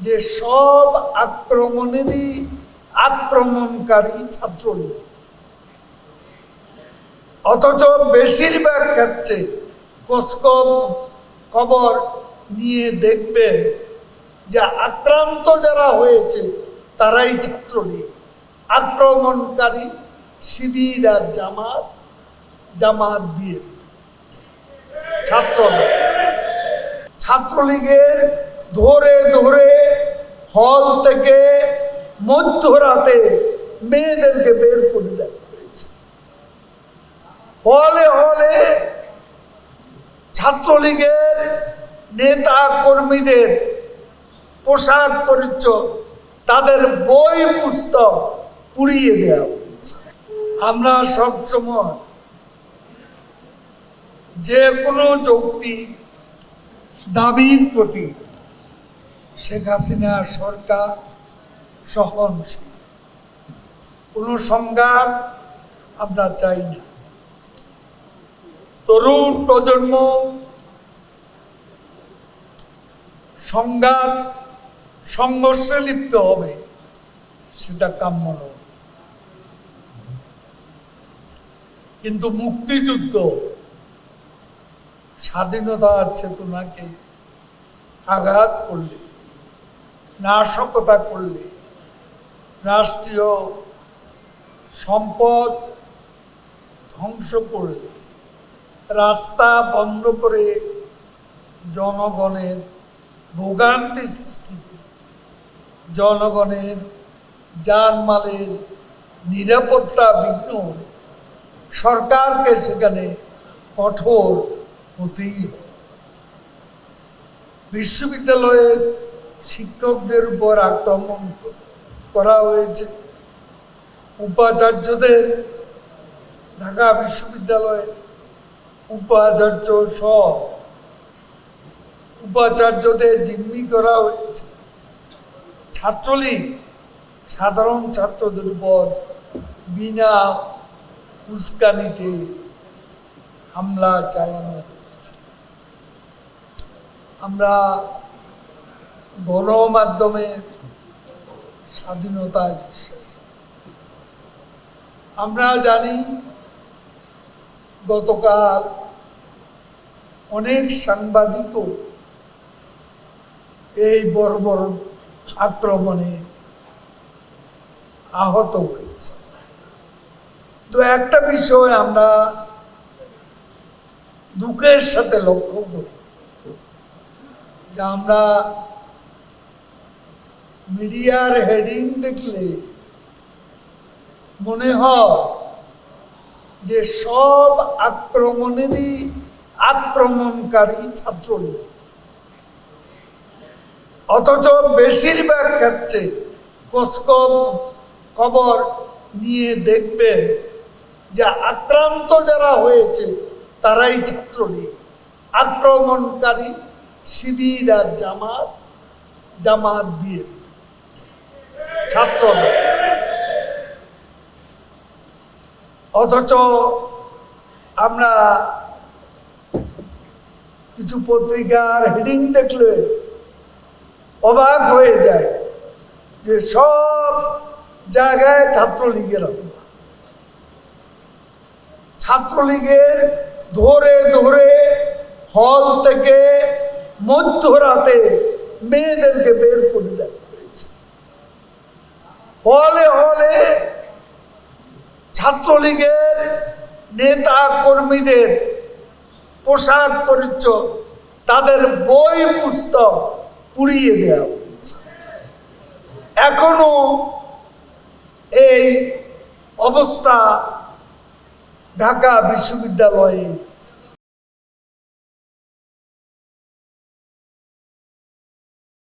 যে সব আক্রমণেরই আক্রমণকারী ছাত্রলীগ। অথচ বেশিরভাগ ক্ষেত্রে খবর নিয়ে দেখবেন যে আক্রান্ত যারা হয়েছে, তারাই ছাত্রলীগ। আক্রমণকারী শিবির আর জামাত জামাত দিয়ে। ছাত্রলীগ। ছাত্রলীগের ধরে ধরে হল থেকে মধ্যরাতে মেয়েদেরকে বের করে হয়েছে। হলে হলে ছাত্রলীগের নেতা কর্মীদের পোশাক পরিচ্ছদ তাদের বই পুস্তক পুড়িয়ে দেওয়া আমরা সবসময় যে কোনো যৌক্তিক দাবির প্রতি শেখ হাসিনা সরকার সহনশীল কোনো সংঘাত আমরা চাই না। তরুণ প্রজন্ম সংঘাত সংঘর্ষে লিপ্ত হবে, সেটা কাম্য নয়। কিন্তু মুক্তিযুদ্ধ স্বাধীনতার চেতনাকে আঘাত করলে নাশকতা করলে রাষ্ট্রীয় সম্পদ ধ্বংস করলে রাস্তা বন্ধ করে জনগণের ভোগান্তি সৃষ্টি করে, জনগণের জানমালের নিরাপত্তা বিঘ্ন হলে সরকারকে সেখানে কঠোর হতেই বিশ্ববিদ্যালয়ের শিক্ষকদের উপর আক্রমণ করা হয়েছে। উপাচার্যদের ঢাকা বিশ্ববিদ্যালয়ে উপাচার্য সহ উপাচার্যদের জিম্মি করা হয়েছে। ছাত্রলীগ সাধারণ ছাত্রদের উপর বিনা উস্কানিতে হামলা চালানো আমরা গণমাধ্যমের স্বাধীনতায় বিশ্বাস আমরা জানি গতকাল অনেক সাংবাদিকও এই বড় আক্রমণে আহত হয়েছে। তো একটা বিষয় আমরা দুঃখের সাথে লক্ষ্য করি, যে আমরা মিডিয়ার হেডিং দেখলে মনে হয় যে সব আক্রমণেরই আক্রমণকারী ছাত্রলীগ। অথচ বেশিরভাগ ক্ষেত্রে কোসকপ খবর নিয়ে দেখবেন যে আক্রান্ত যারা হয়েছে, তারাই ছাত্রলীগ। আক্রমণকারী শিবির আর জামাত জামাত দিয়ে ছাত্রলীগ অথচ আমরা কিছু পত্রিকার হেডিং দেখলে অবাক হয়ে যায় যে সব জায়গায় ছাত্রলীগের ছাত্রলীগের ধরে ধরে হল থেকে মধ্যরাতে মেয়েদেরকে বের করে হলে হলে ছাত্রলীগের নেতা কর্মীদের পোশাক পরিচ্ছদ তাদের বই পুস্তক পুড়িয়ে দেওয়া এখনও এই অবস্থা ঢাকা বিশ্ববিদ্যালয়ে